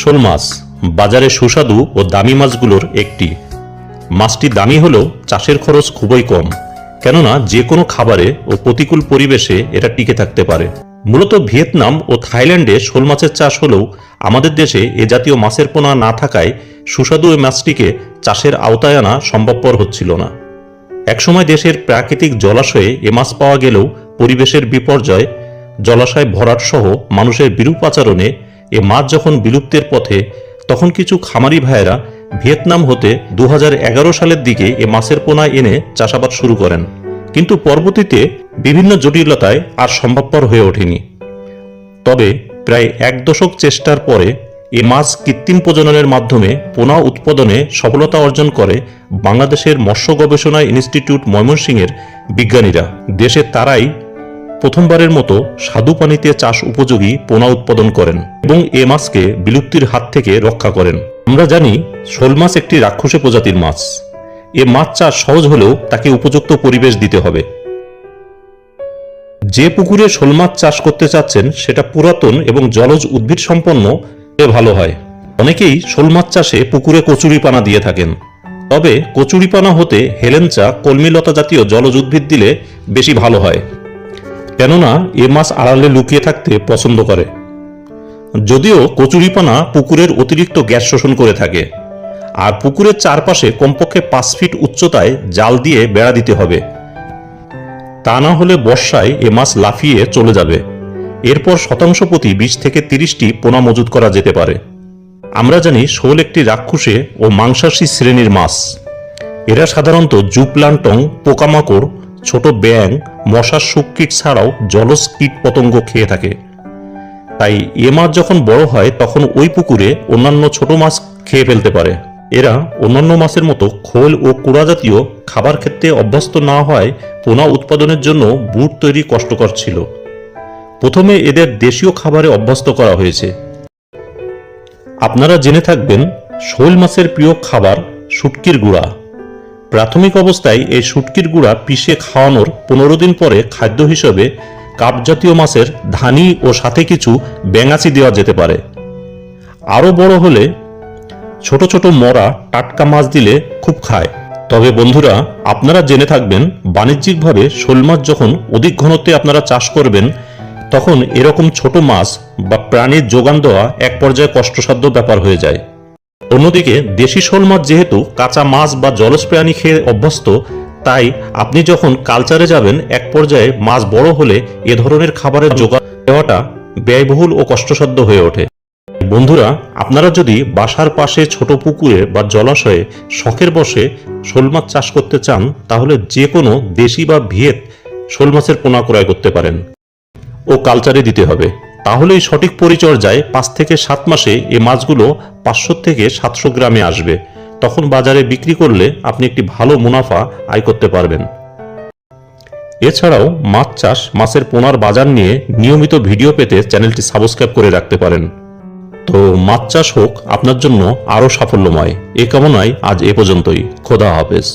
শোল মাছ, বাজারে সুস্বাদু ও দামি মাছগুলোর একটি। মাছটি দামি হলেও চাষের খরচ খুবই কম, কেননা যে কোনো খাবারে ও প্রতিকূল পরিবেশে এটা টিকে থাকতে পারে। মূলত ভিয়েতনাম ও থাইল্যান্ডে শোল মাছের চাষ হলেও আমাদের দেশে এ জাতীয় মাছের পোনা না থাকায় সুস্বাদু এই মাছটিকে চাষের আওতায় আনা সম্ভবপর হচ্ছিল না। একসময় দেশের প্রাকৃতিক জলাশয়ে এ মাছ পাওয়া গেলেও পরিবেশের বিপর্যয়, জলাশয় ভরাট সহ মানুষের বিরূপ আচরণে এ মাছ যখন বিলুপ্তের পথে, তখন কিছু খামারি ভাইয়েরা ভিয়েতনাম হতে দু হাজার এগারো সালের দিকে এ মাছের পোনা এনে চাষাবাদ শুরু করেন। কিন্তু পরবর্তীতে বিভিন্ন জটিলতায় আর সম্ভবপর হয়ে ওঠেনি। তবে প্রায় এক দশক চেষ্টার পরে এ মাছ কৃত্রিম প্রজননের মাধ্যমে পোনা উৎপাদনে সফলতা অর্জন করে বাংলাদেশের মৎস্য গবেষণা ইনস্টিটিউট ময়মনসিংহের বিজ্ঞানীরা। দেশে তারাই প্রথমবারের মতো স্বাদু পানিতে চাষ উপযোগী পোনা উৎপাদন করেন এবং এ মাছকে বিলুপ্তির হাত থেকে রক্ষা করেন। আমরা জানি শোল মাছ একটি রাক্ষসে প্রজাতির মাছ। এ মাছ চাষ সহজ হলেও তাকে উপযুক্ত পরিবেশ দিতে হবে। যে পুকুরে শোল মাছ চাষ করতে চাচ্ছেন, সেটা পুরাতন এবং জলজ উদ্ভিদ সম্পন্ন এ ভালো হয়। অনেকেই শোল মাছ চাষে পুকুরে কচুরিপানা দিয়ে থাকেন। তবে কচুরিপানা হতে হেলেঞ্চা কলমিলতা জাতীয় জলজ উদ্ভিদ দিলে বেশি ভালো হয়। কেননা এ মাছ আড়ালে লুকিয়ে থাকতে পছন্দ করে। যদিও কচুরিপানা পুকুরের অতিরিক্ত গ্যাস শোষণ করে থাকে, আর পুকুরের চারপাশে কমপক্ষে পাঁচ ফিট উচ্চতায় জাল দিয়ে বেড়া দিতে হবে। তা না হলে বর্ষায় এ মাছ লাফিয়ে চলে যাবে। এরপর শতাংশ প্রতি বিশ থেকে তিরিশটি পোনা মজুত করা যেতে পারে। আমরা জানি শোল একটি রাক্ষসে ও মাংসাশী শ্রেণির মাছ। এরা সাধারণত জুপ্লান্টং পোকামাকড় ছোট ব্যাং মশার সুকীট ছাড়াও জলজ কীট পতঙ্গ খেয়ে থাকে। তাই এ মাছ যখন বড় হয়, তখন ওই পুকুরে অন্যান্য ছোট মাছ খেয়ে ফেলতে পারে। এরা অন্যান্য মাছের মতো খোল ও কুড়া জাতীয় খাবার ক্ষেত্রে অভ্যস্ত না হয়, পোনা উৎপাদনের জন্য বুট তৈরি কষ্টকর ছিল। প্রথমে এদের দেশীয় খাবারে অভ্যস্ত করা হয়েছে। আপনারা জেনে থাকবেন, শোল মাছের প্রিয় খাবার শুটকির গুঁড়া। প্রাথমিক অবস্থায় এই শুটকির গুঁড়া পিষে খাওয়ানোর পনেরো দিন পরে খাদ্য হিসেবে কাপ জাতীয় মাছের ধানি ও সাথে কিছু ব্যাঙাচি দেওয়া যেতে পারে। আরও বড় হলে ছোট ছোট মরা টাটকা মাছ দিলে খুব খায়। তবে বন্ধুরা, আপনারা জেনে থাকবেন, বাণিজ্যিকভাবে শোল মাছ যখন অধিক ঘনত্বে আপনারা চাষ করবেন, তখন এরকম ছোট মাছ বা প্রাণীর যোগান দেওয়া এক পর্যায়ে কষ্টসাধ্য ব্যাপার হয়ে যায়। অন্যদিকে দেশি শোল মাছ যেহেতু কাঁচা মাছ বা জলজ প্রাণী খেয়ে অভ্যস্ত, তাই আপনি যখন কালচারে যাবেন, এক পর্যায়ে মাছ বড় হলে এ ধরনের খাবারের যোগান দেওয়াটা ব্যয়বহুল ও কষ্টসাধ্য হয়ে ওঠে। বন্ধুরা, আপনারা যদি বাসার পাশে ছোট পুকুরে বা জলাশয়ে শখের বসে শোল মাছ চাষ করতে চান, তাহলে যে কোনো দেশি বা ভিয়েত শোল মাছের পোনা ক্রয় করতে পারেন। ও কালচারে দিতে হবে। তাহলেই সঠিক পরিচর্যায় পাঁচ থেকে সাত মাসে এ মাছগুলো পাঁচশো থেকে সাতশো গ্রামে আসবে। তখন বাজারে বিক্রি করলে আপনি একটি ভালো মুনাফা আয় করতে পারবেন। এছাড়াও মাছ চাষ, মাছের পোনার বাজার নিয়ে নিয়মিত ভিডিও পেতে চ্যানেলটি সাবস্ক্রাইব করে রাখতে পারেন। তো মাছ চাষ হোক আপনার জন্য আরও সাফল্যময়। এ কামনায় আজ এ পর্যন্তই। খোদা হাফেজ।